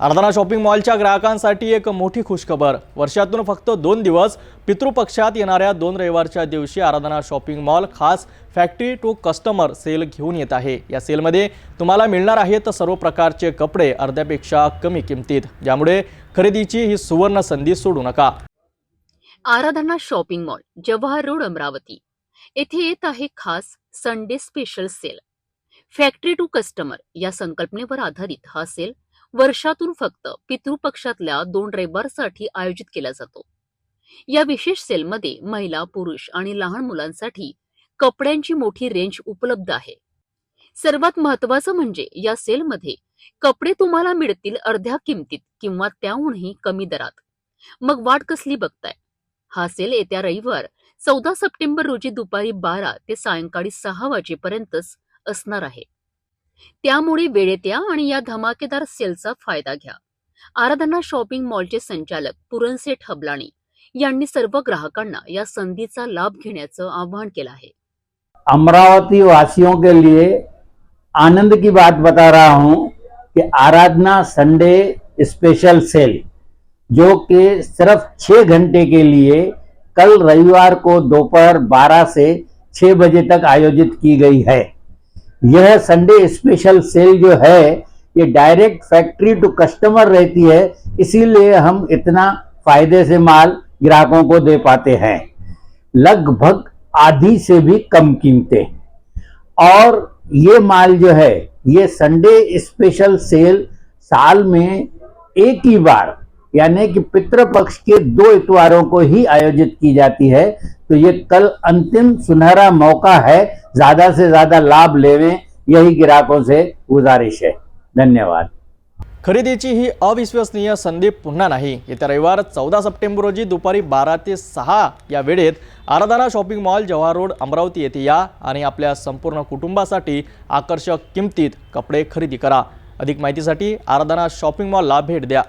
अर्धना shopping मॉलच्या ग्राहकांसाठी एक मोठी खुशखबर. वर्षातून फक्त दोन दिवस पितृपक्षात येणाऱ्या दोन रविवारच्या दिवशी आराधना शॉपिंग मॉल खास फॅक्टरी टू कस्टमर सेल घेऊन येत आहे. या सेलमध्ये तुम्हाला मिळणार आहेत सर्व प्रकारचे कपडे अर्ध्यापेक्षा कमी किमतीत. ज्यामुळे खरेदीची ही सुवर्ण संधी सोडू नका. Aradhana shopping mall Jawahar road Amravati. येथे येत आहे खास Sunday special sale factory to customer या संकल्पनेवर आधारित हा सेल वर्षातून फक्त पितृपक्षातल्या दोन रविवारसाठी आयोजित केला जातो. या विशेष सेलमध्ये महिला पुरुष आणि लहान मुलांसाठी कपड्यांची मोठी रेंज उपलब्ध आहे. सर्वात महत्वाचं म्हणजे या सेलमध्ये कपडे तुम्हाला मिळतील अर्ध्या किमतीत किंवा त्याहूनही कमी दरात. मग वाट कसली बघताय? हा सेल येत्या रविवार चौदा सप्टेंबर रोजी दुपारी बारा ते सायंकाळी सहा वाजेपर्यंतच असणार आहे. त्यामुळे वेळेत या आणि या धमाकेदार सेलचा फायदा घ्या. आराधना शॉपिंग मॉलचे संचालक पुरणसेठ हबलाणी यांनी सर्व ग्राहकांना या संधीचा लाभ घेण्याचं आवाहन केलं आहे. अमरावती वासियों के लिए आनंद की बात बता रहा हूं कि आराधना संडे स्पेशल सेल जो कि सिर्फ छह घंटे के लिए कल रविवार को दोपहर 12 से 6 बजे तक आयोजित की गई है। यह संडे स्पेशल सेल जो है, ये डायरेक्ट फैक्ट्री टू कस्टमर रहती है, इसीलिए हम इतना फ़ायदे से माल ग्राहकों को दे पाते हैं। लगभग आधी से भी कम कीमतें। और ये माल जो है, ये संडे स्पेशल सेल साल में एक ही बार यानी कि पितृपक्ष के दो इतवारों को ही आयोजित की जाती है। तो ये कल अंतिम सुनहरा मौका है ज्यादा से ज्यादा लाभ लेवें यही ग्राहकों से गुजारिश है। धन्यवाद। खरेदीची ही अविश्वसनीय संधी पुन्हा नाही। येत्या रविवार चौदा सप्टेंबर रोजी दुपारी बारा ते सहा या वेळेत Aradhana shopping mall Jawahar road Amravati येथे या आणि आपल्या संपूर्ण कुटुंबासाठी आकर्षक किमतीत कपडे खरेदी करा. अधिक माहितीसाठी आराधना शॉपिंग मॉलला भेट द्या.